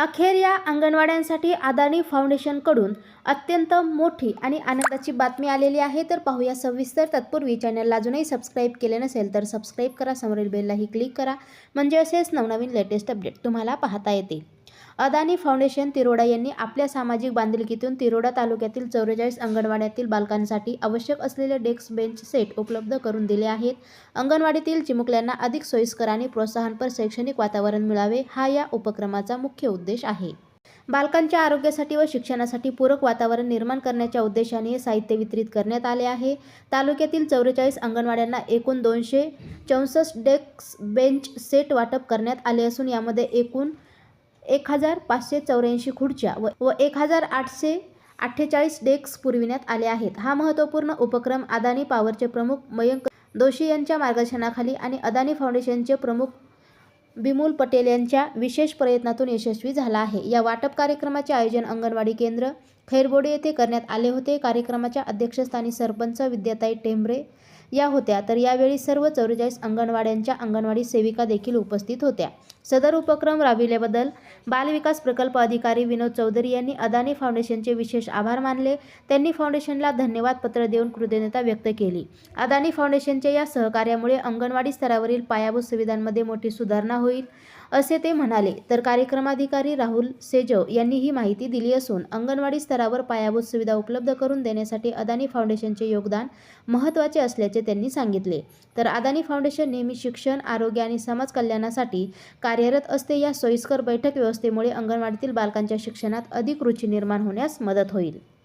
अखेर या अंगणवाड्यांसाठी अदानी फाउंडेशनकडून अत्यंत मोठी आणि आनंदाची बातमी आलेली आहे. तर पाहूया सविस्तर. तत्पूर्वी चॅनलला अजूनही सबस्क्राईब केले नसेल तर सबस्क्राईब करा. समोरील बेललाही क्लिक करा. म्हणजे असेच नवनवीन लेटेस्ट अपडेट तुम्हाला पाहता येतील. अदानी फाउंडेशन तिरोडा यांनी आपल्या सामाजिक बांधिलकीतून तिरोडा तालुक्यातील चौवेचाळीस अंगणवाड्यातील बालकांसाठी आवश्यक असलेले डेस्क बेंच सेट उपलब्ध करून दिले आहेत. अंगणवाडीतील चिमुकल्यांना अधिक सोयीस्कर आणि प्रोत्साहनपर शैक्षणिक वातावरण मिळावे हा या उपक्रमाचा मुख्य उद्देश आहे. बालकांच्या आरोग्यासाठी व शिक्षणासाठी पूरक वातावरण निर्माण करण्याच्या उद्देशाने हे साहित्य वितरित करण्यात आले आहे. तालुक्यातील चौवेचाळीस अंगणवाड्यांना एकूण दोनशे चौसष्ट डेस्क बेंच सेट वाटप करण्यात आले असून यामध्ये एकूण एक हजार पाचशे चौऱ्याऐंशी खुर्च्या व व एक हजार आठशे अठ्ठेचाळीस डेस्क पुरविण्यात आले आहेत. हा महत्त्वपूर्ण उपक्रम अदानी पॉवरचे प्रमुख मयंक दोशी यांच्या मार्गदर्शनाखाली आणि अदानी फाउंडेशनचे प्रमुख बिमूल पटेल यांच्या विशेष प्रयत्नातून यशस्वी झाला आहे. या वाटप कार्यक्रमाचे आयोजन अंगणवाडी केंद्र खैरबोडे येथे करण्यात आले होते. कार्यक्रमाच्या अध्यक्षस्थानी सरपंच विद्याताई टेंबरे या होत्या. तर यावेळी सर्व चौवेचाळीस अंगणवाड्यांच्या अंगणवाडी सेविका देखील उपस्थित होत्या. सदर उपक्रम राबविल्याबद्दल बालविकास प्रकल्प अधिकारी विनोद चौधरी यांनी अदानी फाउंडेशनचे विशेष आभार मानले. त्यांनी फाउंडेशनला धन्यवाद पत्र देऊन कृतज्ञता व्यक्त केली. अदानी फाउंडेशनच्या या सहकार्यामुळे अंगणवाडी स्तरावरील पायाभूत सुविधांमध्ये मोठी सुधारणा होईल असे ते म्हणाले. तर कार्यक्रमाधिकारी राहुल सेजव यांनी ही माहिती दिली असून अंगणवाडी स्तरावर पायाभूत सुविधा उपलब्ध करून देण्यासाठी अदानी फाउंडेशनचे योगदान महत्त्वाचे असल्याचे त्यांनी सांगितले. तर अदानी फाउंडेशन नेहमी शिक्षण आरोग्य आणि समाज कल्याणासाठी कार्यरत असते. या सोयीस्कर बैठक व्यवस्थेमुळे अंगणवाडीतील बालकांच्या शिक्षणात अधिक रुची निर्माण होण्यास मदत होईल.